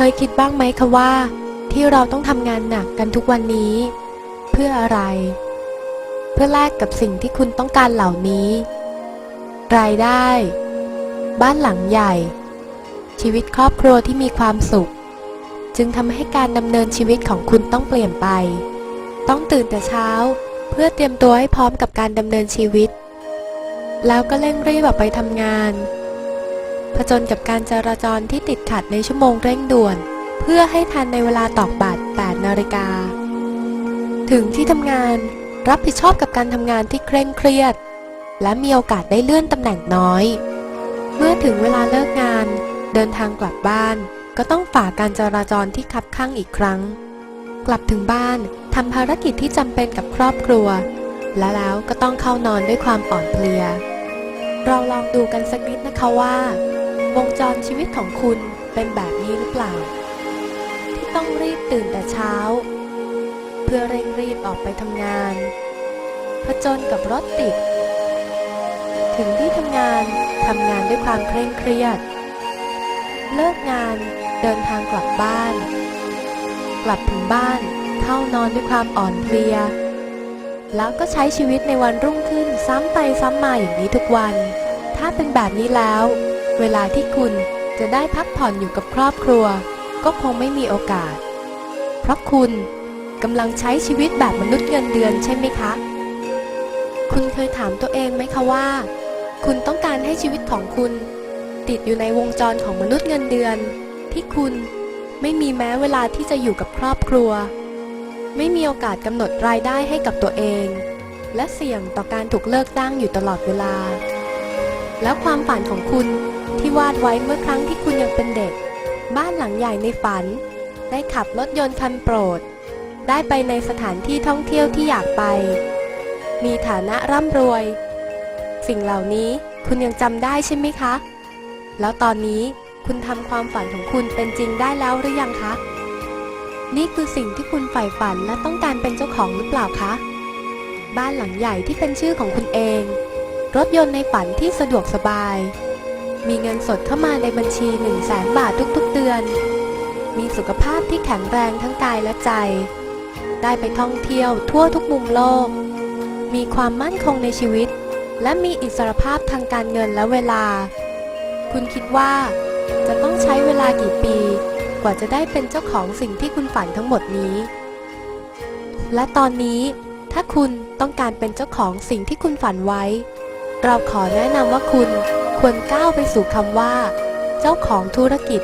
เคยคิดบ้างไหมคะว่า ที่เราต้องทำงานหนักกันทุกวันนี้ เพื่ออะไร เพื่อแลกกับสิ่งที่คุณต้องการเหล่านี้ รายได้ บ้านหลังใหญ่ ชีวิตครอบครัวที่มีความสุข จึงทำให้การดำเนินชีวิตของคุณต้องเปลี่ยนไป ต้องตื่นแต่เช้า เพื่อเตรียมตัวให้พร้อมกับการดำเนินชีวิต แล้วก็เร่งรีบออกไปทำงาน ผจญกับการจราจรที่ติดขัดในชั่วโมงเร่งด่วน เพื่อให้ทันในเวลาตอกบัตร 8 นาฬิกา ถึงที่ทำงานรับผิดชอบกับการทำงานที่เคร่งเครียด และมีโอกาสได้เลื่อนตำแหน่งน้อย เมื่อถึงเวลาเลิกงาน เดินทางกลับบ้าน ก็ต้องฝ่าการจราจรที่คับข้างอีกครั้ง กลับถึงบ้านทำภารกิจที่จำเป็นกับครอบครัว และแล้วก็ต้องเข้านอนด้วยความอ่อนเพลีย เราลองดูกันสักนิดนะคะว่า วงจรชีวิตของคุณเป็นแบบนี้หรือเปล่า ที่ต้องรีบตื่นแต่เช้า เพื่อเร่งรีบออกไปทำงานผจญกับรถติด ถึงที่ทำงานทำงานด้วยความเคร่งเครียด เลิกงานเดินทางกลับบ้าน กลับถึงบ้านเข้านอนด้วยความอ่อนเพลีย แล้วก็ใช้ชีวิตในวันรุ่งขึ้นซ้ำไปซ้ำมาอย่างนี้ทุกวัน ถ้าเป็นแบบนี้แล้ว เวลาที่คุณจะได้พักผ่อนอยู่กับครอบครัว ก็คงไม่มีโอกาส เพราะคุณกำลังใช้ชีวิตแบบมนุษย์เงินเดือนใช่ไหมคะ คุณเคยถามตัวเองไหมคะว่า คุณต้องการให้ชีวิตของคุณ ติดอยู่ในวงจรของมนุษย์เงินเดือน ที่คุณไม่มีแม้เวลาที่จะอยู่กับครอบครัว ไม่มีโอกาสกำหนดรายได้ให้กับตัวเอง และเสี่ยงต่อการถูกเลิกจ้างอยู่ตลอดเวลา แล้วความฝันของคุณ ที่วาดไว้เมื่อครั้งที่คุณยังเป็นเด็ก บ้านหลังใหญ่ในฝัน ได้ขับรถยนต์คันโปรด ได้ไปในสถานที่ท่องเที่ยวที่อยากไป มีฐานะร่ำรวย สิ่งเหล่านี้คุณยังจำได้ใช่ไหมคะ แล้วตอนนี้คุณทำความฝันของคุณเป็นจริงได้แล้วหรือยังคะ นี่คือสิ่งที่คุณใฝ่ฝันและต้องการเป็นเจ้าของหรือเปล่าคะ บ้านหลังใหญ่ที่เป็นชื่อของคุณเอง รถยนต์ในฝันที่สะดวกสบาย มีเงินสดเข้ามาในบัญชี 1 0 0 0 0แสนบาททุกๆเดือน มีสุขภาพที่แข็งแรงทั้งกายและใจ ได้ไปท่องเที่ยวทั่วทุกมุมโลก มีความมั่นคงในชีวิต และมีอิสรภาพทางการเงินและเวลา คุณคิดว่าจะต้องใช้เวลากี่ปี กว่าจะได้เป็นเจ้าของสิ่งที่คุณฝันทั้งหมดนี้ และตอนนี้ ถ้าคุณต้องการเป็นเจ้าของสิ่งที่คุณฝันไว้ เราขอแนะนำว่าคุณ ควรก้าวไปสู่คำว่า เจ้าของธุรกิจ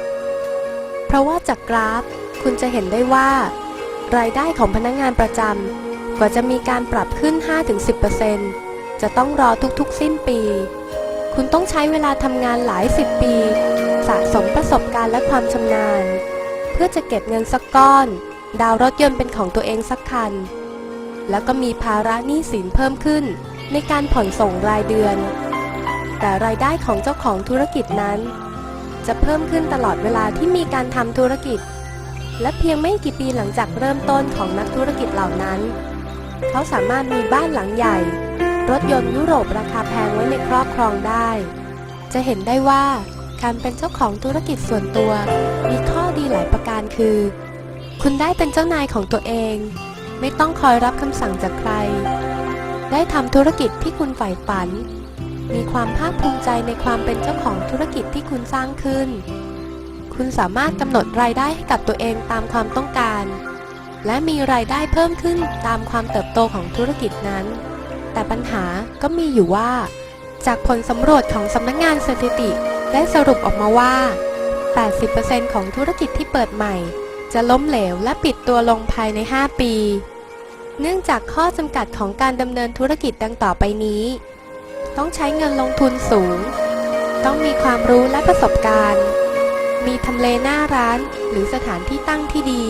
เพราะว่าจากกราฟคุณจะเห็นได้ว่า รายได้ของพนักงานประจำกว่าจะมีการปรับขึ้น 5-10%จะต้องรอทุกๆ สิ้นปี คุณต้องใช้เวลาทำงานหลายสิบปี สะสมประสบการณ์และความชำนาญ เพื่อจะเก็บเงินสักก้อน ดาวรถยนต์เป็นของตัวเองสักคัน แล้วก็มีภาระหนี้สินเพิ่มขึ้น ในการผ่อนส่งรายเดือน แต่รายได้ของเจ้าของธุรกิจนั้น จะเพิ่มขึ้นตลอดเวลาที่มีการทำธุรกิจ และเพียงไม่กี่ปีหลังจากเริ่มต้นของนักธุรกิจเหล่านั้น เขาสามารถมีบ้านหลังใหญ่ รถยนต์ยุโรปราคาแพงไว้ในครอบครองได้ จะเห็นได้ว่าการเป็นเจ้าของธุรกิจส่วนตัว มีข้อดีหลายประการคือ คุณได้เป็นเจ้านายของตัวเอง ไม่ต้องคอยรับคำสั่งจากใคร ได้ทำธุรกิจที่คุณใฝ่ฝัน มีความภาคภูมิใจในความเป็นเจ้าของธุรกิจที่คุณสร้างขึ้น คุณสามารถกำหนดรายได้ให้กับตัวเองตามความต้องการ และมีรายได้เพิ่มขึ้นตามความเติบโตของธุรกิจนั้น แต่ปัญหาก็มีอยู่ว่า จากผลสำรวจของสำนักงงานสถิติได้สรุปออกมาว่า 80%ของธุรกิจที่เปิดใหม่ จะล้มเหลวและปิดตัวลงภายใน 5 ปี เนื่องจากข้อจำกัดของการดำเนินธุรกิจดังต่อไปนี้ ต้องใช้เงินลงทุนสูง ต้องมีความรู้และประสบการณ์ มีทำเลหน้าร้านหรือสถานที่ตั้งที่ดี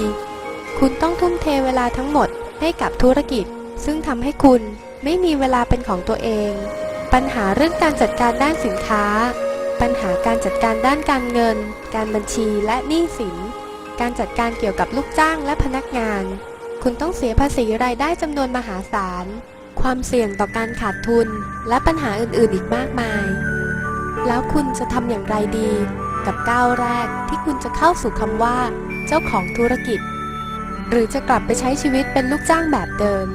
คุณต้องทุ่มเทเวลาทั้งหมดให้กับธุรกิจ ซึ่งทำให้คุณไม่มีเวลาเป็นของตัวเอง ปัญหาเรื่องการจัดการด้านสินค้า ปัญหาการจัดการด้านการเงิน การบัญชีและหนี้สิน การจัดการเกี่ยวกับลูกจ้างและพนักงาน คุณต้องเสียภาษีรายได้จำนวนมหาศาล ความเสี่ยงต่อการขาดทุน และปัญหาอื่นๆอีกมากมาย แล้วคุณจะทำอย่างไรดี กับก้าวแรกที่คุณจะเข้าสู่คำว่า เจ้าของธุรกิจ หรือจะกลับไปใช้ชีวิตเป็นลูกจ้างแบบเดิม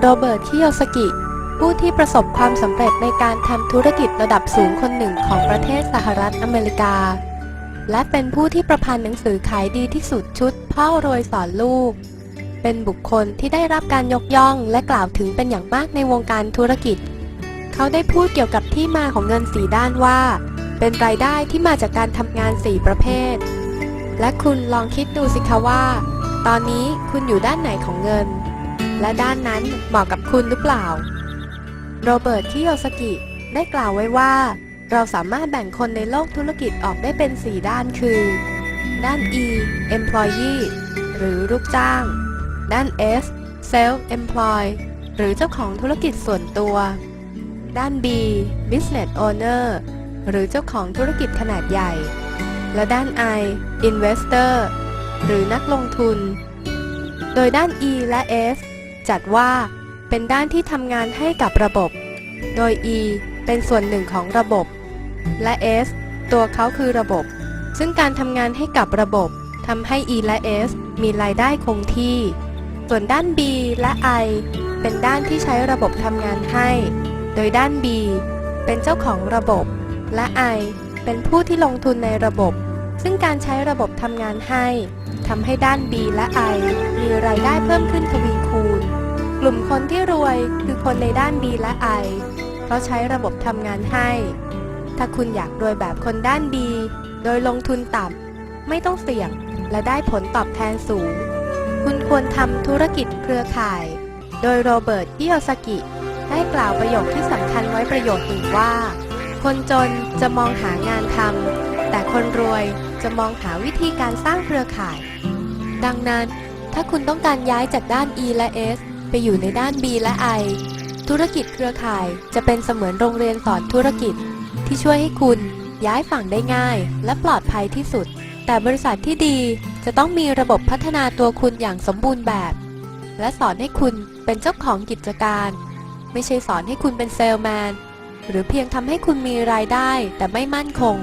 โรเบิร์ตคิโยสกิ ผู้ที่ประสบความสำเร็จในการทำธุรกิจระดับสูงคนหนึ่งของประเทศสหรัฐอเมริกา และเป็นผู้ที่ประพันธ์หนังสือขายดีที่สุดชุดพ่อรวยสอนลูก เป็นบุคคลที่ได้รับการยกย่องและกล่าวถึงเป็นอย่างมากในวงการธุรกิจ เขาได้พูดเกี่ยวกับที่มาของเงินสีด้านว่า เป็นรายได้ที่มาจากการทำงาน 4 ประเภท และคุณลองคิดดูสิคะว่า ตอนนี้คุณอยู่ด้านไหนของเงิน และด้านนั้นเหมาะกับคุณหรือเปล่า โรเบิร์ตคิโยสกิได้กล่าวไว้ว่า เราสามารถแบ่งคนในโลกธุรกิจออกได้เป็น 4 ด้านคือ ด้าน E employee หรือลูกจ้าง ด้าน S self employ หรือเจ้าของธุรกิจส่วนตัว ด้าน B business owner หรือเจ้าของธุรกิจขนาดใหญ่ และด้าน I investor หรือนักลงทุน โดยด้าน E และ S จัดว่าเป็นด้านที่ทำงานให้กับระบบ โดย E เป็นส่วนหนึ่งของระบบ และ S ตัวเขาคือระบบ ซึ่งการทำงานให้กับระบบทำให้ E และ S มีรายได้คงที่ ส่วนด้าน B และ I เป็นด้านที่ใช้ระบบทำงานให้ โดยด้าน B เป็นเจ้าของระบบ และ I เป็นผู้ที่ลงทุนในระบบ ซึ่งการใช้ระบบทำงานให้ทำให้ด้าน B และ I มีรายได้เพิ่มขึ้นทวีคูณ กลุ่มคนที่รวยคือคนในด้าน B และ I เพราะใช้ระบบทำงานให้ ถ้าคุณอยากรวยแบบคนด้าน B โดยลงทุนต่ำไม่ต้องเสี่ยงและได้ผลตอบแทนสูง คุณควรทำธุรกิจเครือข่าย โดยโรเบิร์ตคิโยสกิ ได้กล่าวประโยคที่สำคัญไว้ประโยคหนึ่งว่า คนจนจะมองหางานทำ แต่คนรวยจะมองหาวิธีการสร้างเครือข่าย ดังนั้น ถ้าคุณต้องการย้ายจากด้าน E และ S ไปอยู่ในด้าน B และ I ธุรกิจเครือข่ายจะเป็นเสมือนโรงเรียนสอนธุรกิจ ที่ช่วยให้คุณย้ายฝั่งได้ง่าย และปลอดภัยที่สุด แต่บริษัทที่ดี จะต้องมีระบบพัฒนาตัวคุณอย่างสมบูรณ์แบบ และสอนให้คุณเป็นเจ้าของกิจการ ไม่ใช่สอนให้คุณเป็นเซลแมน หรือเพียงทำให้คุณมีรายได้แต่ไม่มั่นคง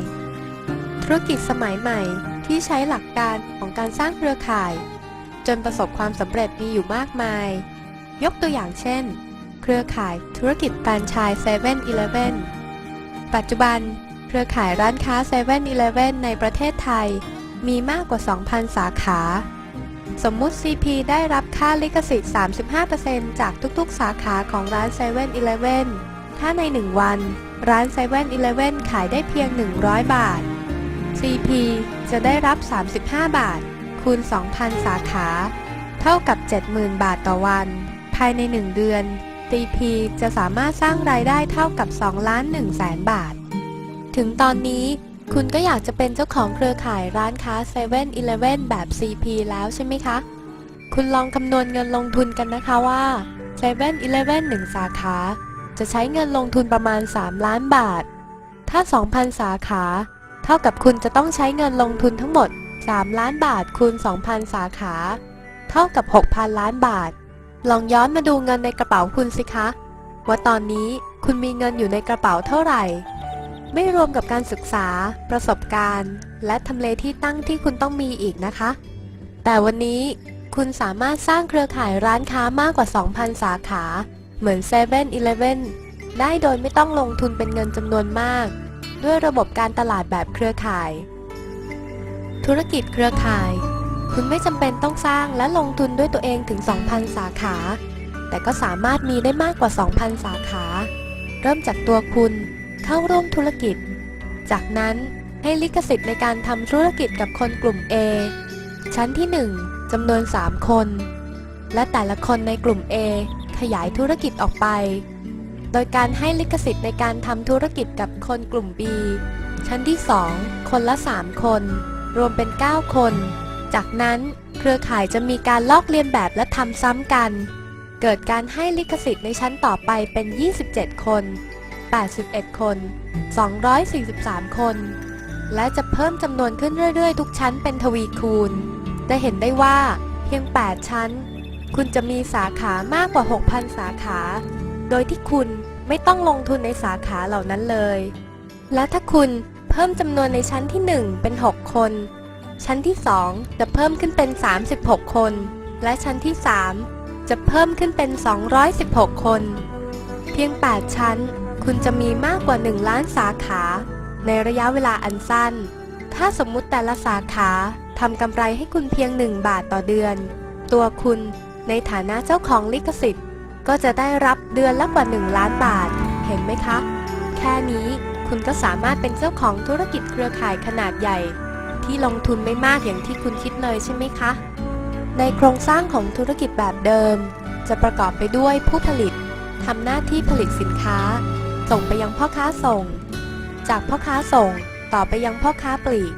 ธุรกิจสมัยใหม่ที่ใช้หลักการของการสร้างเครือข่าย จนประสบความสำเร็จมีอยู่มากมาย ยกตัวอย่างเช่น เครือข่ายธุรกิจแฟรนไชส์7 e เ e ่ e อปัจจุบัน เครือข่ายร้านค้า7 e เ e ่ e ในประเทศไทย มีมากกว่า 2,000 สาขา สมมุติ CP ได้รับค่าลิขสิทธิ์ 35%จากทุกๆ สาขาของร้าน7 e เ e ่ e ถ้าใน 1 วัน ร้าน7 e เ e ่ e ขายได้เพียง 100 บาท CP จะได้รับ 35 บาท คูณ 2,000 สาขา เท่ากับ 70,000 บาทต่อวัน ภายใน 1 เดือน CP จะสามารถสร้างรายได้เท่ากับ 2 ล้าน1แสนบาท ถึงตอนนี้ คุณก็อยากจะเป็นเจ้าของเครือข่ายร้านค้า7 e เ e ่ e แบบ CP แล้วใช่ไหมคะ คุณลองคำนวณเงินลงทุนกันนะคะว่า7 e เ e ่ e 1สาขา จะใช้เงินลงทุนประมาณ 3 ล้านบาท ถ้า 2,000 สาขา เท่ากับคุณจะต้องใช้เงินลงทุนทั้งหมด 3 ล้านบาทคูณ 2,000 สาขา เท่ากับ 6,000 ล้านบาท ลองย้อนมาดูเงินในกระเป๋าคุณสิคะ ว่าตอนนี้คุณมีเงินอยู่ในกระเป๋าเท่าไหร่ ไม่รวมกับการศึกษา ประสบการณ์ และทำเลที่ตั้งที่คุณต้องมีอีกนะคะ แต่วันนี้คุณสามารถสร้างเครือข่ายร้านค้ามากกว่า 2,000 สาขา เหมือน7 e เ e ่ e ได้โดยไม่ต้องลงทุนเป็นเงินจำนวนมาก ด้วยระบบการตลาดแบบเครือข่าย ธุรกิจเครือข่าย คุณไม่จำเป็นต้องสร้างและลงทุนด้วยตัวเองถึง 2,000 สาขา แต่ก็สามารถมีได้มากกว่า 2,000 สาขา เริ่มจากตัวคุณ เข้าร่วมธุรกิจ จากนั้นให้ลิขสิทธิ์ในการทำธุรกิจกับคนกลุ่ม A ชั้นที่ 1จำนวน 3 คน และแต่ละคนในกลุ่ม A ขยายธุรกิจออกไป โดยการให้ลิขสิทธิ์ในการทำธุรกิจกับคนกลุ่ม B ชั้นที่ 2 คนละ 3 คน รวมเป็น 9 คน จากนั้นเครือข่ายจะมีการลอกเลียนแบบและทำซ้ำกัน เกิดการให้ลิขสิทธิ์ในชั้นต่อไปเป็น 27 คน 81 คน 243 คน และจะเพิ่มจำนวนขึ้นเรื่อย ๆ ทุกชั้นเป็นทวีคูณ จะเห็นได้ว่าเพียง 8 ชั้น คุณจะมีสาขามากกว่า 6,000 สาขา โดยที่คุณไม่ต้องลงทุนในสาขาเหล่านั้นเลย และถ้าคุณเพิ่มจำนวนในชั้นที่ 1 เป็น 6 คน ชั้นที่ 2 จะเพิ่มขึ้นเป็น 36 คน และชั้นที่ 3 จะเพิ่มขึ้นเป็น 216 คน เพียง 8 ชั้น คุณจะมีมากกว่า 1 ล้านสาขา ในระยะเวลาอันสั้น ถ้าสมมุติแต่ละสาขาทำกำไรให้คุณเพียง 1 บาทต่อเดือน ตัวคุณในฐานะเจ้าของลิขสิทธิ์ ก็จะได้รับเดือนละกว่า 1 ล้านบาท เห็นไหมคะ แค่นี้คุณก็สามารถเป็นเจ้าของธุรกิจเครือข่ายขนาดใหญ่ ที่ลงทุนไม่มากอย่างที่คุณคิดเลยใช่ไหมคะ ในโครงสร้างของธุรกิจแบบเดิม จะประกอบไปด้วยผู้ผลิตทำหน้าที่ผลิตสินค้า ส่งไปยังพ่อค้าส่ง จากพ่อค้าส่งต่อไปยังพ่อค้าปลีก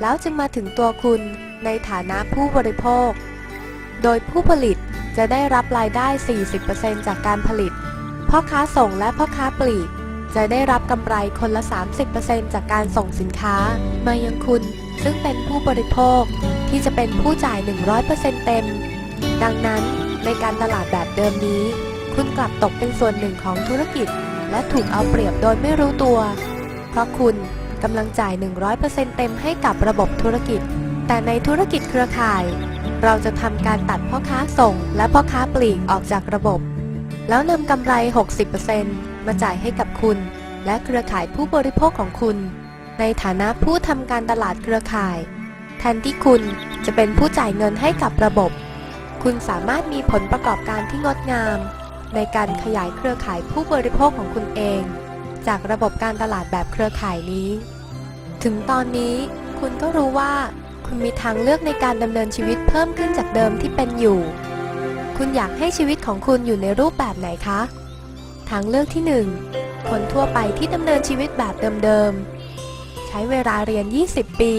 แล้วจึงมาถึงตัวคุณในฐานะผู้บริโภค โดยผู้ผลิตจะได้รับรายได้ 40%จากการผลิต พ่อค้าส่งและพ่อค้าปลีก จะได้รับกำไรคนละ 30%จากการส่งสินค้า มายังคุณซึ่งเป็นผู้บริโภคที่จะเป็นผู้จ่าย 100%เต็ม ดังนั้นในการตลาดแบบเดิมนี้ คุณกลับตกเป็นส่วนหนึ่งของธุรกิจ และถูกเอาเปรียบโดยไม่รู้ตัว เพราะคุณกำลังจ่าย 100%เต็มให้กับระบบธุรกิจ แต่ในธุรกิจเครือข่าย เราจะทำการตัดพ่อค้าส่ง และพ่อค้าปลีกออกจากระบบ แล้วนำกำไร 60%มาจ่ายให้กับคุณ และเครือข่ายผู้บริโภคของคุณ ในฐานะผู้ทำการตลาดเครือข่าย แทนที่คุณจะเป็นผู้จ่ายเงินให้กับระบบ คุณสามารถมีผลประกอบการที่งดงาม ในการขยายเครือข่ายผู้บริโภคของคุณเอง จากระบบการตลาดแบบเครือข่ายนี้ ถึงตอนนี้คุณก็รู้ว่า คุณมีทางเลือกในการดำเนินชีวิตเพิ่มขึ้นจากเดิมที่เป็นอยู่ คุณอยากให้ชีวิตของคุณอยู่ในรูปแบบไหนคะ ทางเลือกที่ 1 คนทั่วไปที่ดำเนินชีวิตแบบเดิมๆ ใช้เวลาเรียน 20 ปี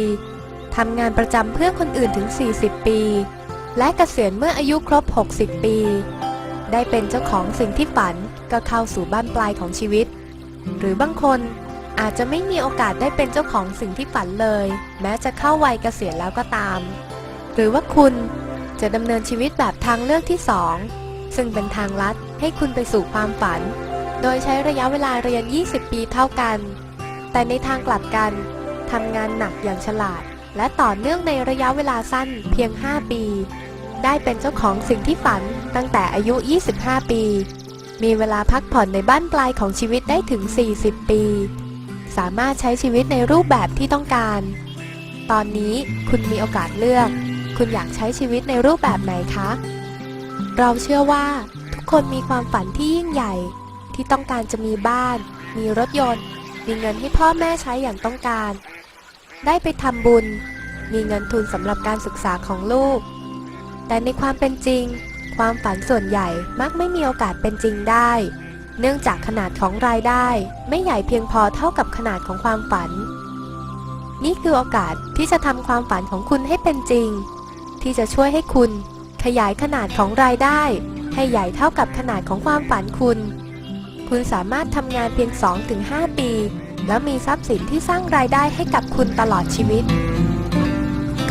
ทำงานประจำเพื่อคนอื่นถึง 40 ปี และเกษียณเมื่ออายุครบ 60 ปี ได้เป็นเจ้าของสิ่งที่ฝันก็เข้าสู่บ้านปลายของชีวิต หรือบางคนอาจจะไม่มีโอกาสได้เป็นเจ้าของสิ่งที่ฝันเลย แม้จะเข้าวัยเกษียณแล้วก็ตาม หรือว่าคุณจะดำเนินชีวิตแบบทางเลือกที่2ซึ่งเป็นทางลัดให้คุณไปสู่ความฝัน โดยใช้ระยะเวลาเรียน 20 ปีเท่ากัน แต่ในทางกลับกันทำงานหนักอย่างฉลาด และต่อเนื่องในระยะเวลาสั้นเพียง 5 ปี ได้เป็นเจ้าของสิ่งที่ฝันตั้งแต่อายุ 25 ปี มีเวลาพักผ่อนในบ้านปลายของชีวิตได้ถึง 40 ปี สามารถใช้ชีวิตในรูปแบบที่ต้องการ ตอนนี้คุณมีโอกาสเลือก คุณอยากใช้ชีวิตในรูปแบบไหนคะ เราเชื่อว่า ทุกคนมีความฝันที่ยิ่งใหญ่ ที่ต้องการจะมีบ้าน มีรถยนต์ มีเงินให้พ่อแม่ใช้อย่างต้องการ ได้ไปทำบุญ มีเงินทุนสำหรับการศึกษาของลูก แต่ในความเป็นจริง ความฝันส่วนใหญ่มักไม่มีโอกาสเป็นจริงได้ เนื่องจากขนาดของรายได้ ไม่ใหญ่เพียงพอเท่ากับขนาดของความฝัน นี่คือโอกาสที่จะทำความฝันของคุณให้เป็นจริง ที่จะช่วยให้คุณ ขยายขนาดของรายได้ ให้ใหญ่เท่ากับขนาดของความฝันคุณ คุณสามารถทำงานเพียง 2-5 ปี แล้วมีทรัพย์สินที่สร้างรายได้ให้กับคุณตลอดชีวิต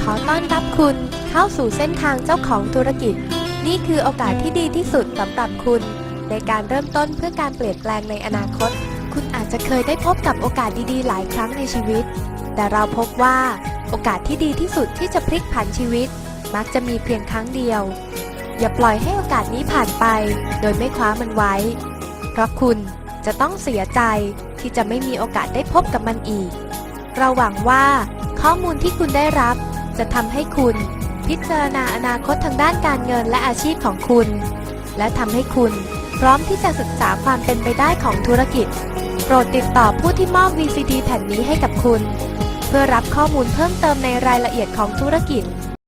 ขอต้อนรับคุณ เข้าสู่เส้นทางเจ้าของธุรกิจ นี่คือโอกาสที่ดีที่สุดสำหรับคุณ ในการเริ่มต้นเพื่อการเปลี่ยนแปลงในอนาคต คุณอาจจะเคยได้พบกับโอกาสดีๆ หลายครั้งในชีวิต แต่เราพบว่า โอกาสที่ดีที่สุดที่จะพลิกผันชีวิต มักจะมีเพียงครั้งเดียว อย่าปล่อยให้โอกาสนี้ผ่านไป โดยไม่คว้ามันไว้ เพราะคุณจะต้องเสียใจที่จะไม่มีโอกาสได้พบกับมันอีก เราหวังว่าข้อมูลที่คุณได้รับจะทำให้คุณ พิจารณาอนาคตทางด้านการเงินและอาชีพของคุณ และทำให้คุณพร้อมที่จะศึกษาความเป็นไปได้ของธุรกิจ โปรดติดต่อผู้ที่มอบ VCD แผ่นนี้ให้กับคุณ เพื่อรับข้อมูลเพิ่มเติมในรายละเอียดของธุรกิจ